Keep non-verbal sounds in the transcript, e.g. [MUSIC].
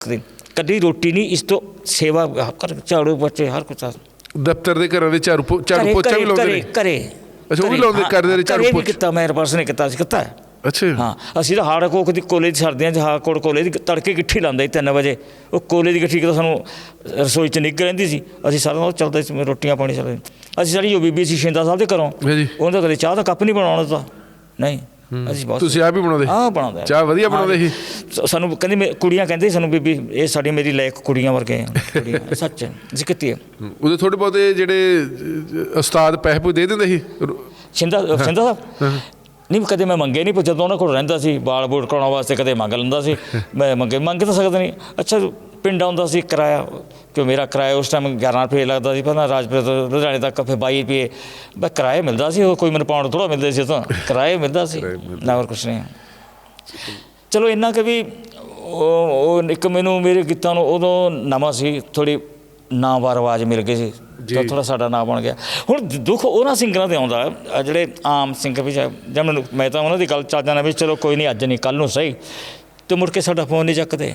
ਕਦੇ ਕਦੀ ਰੋਟੀ ਨਹੀਂ ਇਸ ਤੋਂ ਸੇਵਾ ਕਰ ਝਾੜੂ ਬੱਚੇ ਹਰ ਕੁਛ ਦਫ਼ਤਰ ਦੇ ਘਰਾਂ ਦੇ ਝਾੜੂ ਪੋ- ਝਾੜੂ ਪੋਚਾ ਵੀ ਲਾਉਂਦੇ ਨੇ? ਘਰੇ ਅੱਛਾ, ਉਹ ਵੀ ਲਾਉਂਦੇ ਕਰਦੇ ਨੇ ਝਾੜੂ ਪੋਚਾ। ਕੀਤਾ ਮੇਰੇ ਪਾਸ ਨੇ ਕੀਤਾ ਸੀ ਕੀਤਾ ਅੱਛਾ। ਹਾਂ ਅਸੀਂ ਤਾਂ ਹਾੜ ਕੋਕ ਦੀ ਕੋਲੇ ਦੀ ਸਰਦੀਆਂ 'ਚ ਕੋਟ ਕੋਲੇ ਦੀ ਤੜਕੇ ਗਿੱਠੀ ਲਾਉਂਦੇ ਸੀ 3 ਵਜੇ। ਉਹ ਕੋਲੇ ਦੀ ਗਿੱਠੀ ਕਿਤੇ ਸਾਨੂੰ ਰਸੋਈ 'ਚ ਨਿੱਘ ਰਹਿੰਦੀ ਸੀ। ਅਸੀਂ ਸਾਰਾ ਦਿਨ ਉਹ ਚੱਲਦਾ ਸੀ ਰੋਟੀਆਂ ਪਾਣੀ ਚੱਲਦੇ ਅਸੀਂ ਸਾਡੀ ਉਹ ਬੀਬੀ ਸੀ ਸ਼ਿੰਦਾ ਸਾਹਿਬ ਦੇ ਘਰੋਂ। ਹਾਂਜੀ। ਉਹਨਾਂ ਦਾ ਕਦੇ ਚਾਹ ਦਾ ਕੱਪ ਨਹੀਂ ਬਣਾਉਣਾ ਦਿੱਤਾ ਨਹੀਂ। ਅਸੀਂ ਬਹੁਤ ਤੁਸੀਂ ਆਪ ਹੀ ਬਣਾਉਂਦੇ ਆਹ ਬਣਾਉਂਦਾ ਚਾਹ ਵਧੀਆ ਬਣਾਉਂਦੇ ਸੀ? ਸ- ਸਾਨੂੰ ਕਹਿੰਦੇ ਮੇ- ਕੁੜੀਆਂ ਕਹਿੰਦੇ ਸੀ ਸਾਨੂੰ ਬੀਬੀ ਇਹ ਸਾਡੀ ਮੇਰੀ ਲਾਇਕ ਕੁੜੀਆਂ ਵਰਗੇ ਆ। ਕੁੜੀਆਂ [LAUGHS] ਸੱਚ ਹੈ ਜੀ ਕੀਤੀ ਹੈ ਹੂੰ। ਉਹਦੇ ਥੋੜੇ ਬਹੁਤੇ ਜਿਹੜੇ ਅ, ਉਸਤਾਦ ਪੈਸੇ ਪੂ ਦੇ ਦਿੰਦੇ ਸੀ? ਰੋ- ਸਿੰਦਾ ਸਿੰਦਾ ਸਾਹਿਬ? ਨਹੀਂ ਕਦੇ ਮੈਂ ਮੰਗੇ ਨਹੀਂ ਜਦੋਂ ਉਹਨਾਂ ਕੋਲ ਰਹਿੰਦਾ ਸੀ ਬਾਲ ਬੂਟ ਕਰਾਉਣ ਵਾਸਤੇ ਕਦੇ ਮੰਗ ਲੈਂਦਾ ਸੀ। [LAUGHS] ਮੈਂ ਮੰਗੇ ਮੰਗ ਤਾਂ ਸਕਦਾ ਨਹੀਂ। ਅੱਛਾ ਪਿੰਡ ਆਉਂਦਾ ਸੀ ਕਿਰਾਇਆ ਕਿ ਮੇਰਾ ਕਿਰਾਇਆ ਉਸ ਟਾਈਮ 11 ਰੁਪਏ ਲੱਗਦਾ ਸੀ ਪਹਿਲਾਂ ਰਾਜਪੁਰ ਤੋਂ ਲੁਧਿਆਣੇ ਤੱਕ ਫਿਰ 22 ਰੁਪਏ ਬਸ ਕਿਰਾਇਆ ਮਿਲਦਾ ਸੀ ਉਹ ਕੋਈ ਮੈਨੂੰ ਪਾਉਣ ਥੋੜਾ ਮਿਲਦੇ ਸੀ ਤਾਂ ਕਿਰਾਇਆ ਮਿਲਦਾ ਸੀ ਨਾ ਹੋਰ ਕੁਛ ਨਹੀਂ। ਚਲੋ ਇੰਨਾ ਕਿ ਵੀ ਉਹ ਇੱਕ ਮੈਨੂੰ ਮੇਰੇ ਗੀਤਾਂ ਨੂੰ ਉਦੋਂ ਨਵਾਂ ਸੀ ਥੋੜੀ ਨਾਮਵਾਰ ਆਵਾਜ਼ ਮਿਲ ਗਈ ਸੀ ਤਾਂ ਥੋੜਾ ਸਾਡਾ ਨਾਮ ਬਣ ਗਿਆ। ਹੁਣ ਦੁੱਖ ਉਹਨਾਂ ਸਿੰਗਰਾਂ ਤੇ ਆਉਂਦਾ ਜਿਹੜੇ ਆਮ ਸਿੰਗਰ ਵੀ ਜਾਂ ਮੈਨੂੰ ਮੈਂ ਤਾਂ ਉਹਨਾਂ ਦੀ ਗੱਲ ਚੱਲ ਜਾਣਾ ਵੀ ਚਲੋ ਕੋਈ ਨਹੀਂ ਅੱਜ ਨਹੀਂ ਕੱਲ ਨੂੰ ਸਹੀ ਤੇ ਮੁੜ ਕੇ ਸਾਡਾ ਫੋਨ ਨਹੀਂ ਚੱਕਦੇ।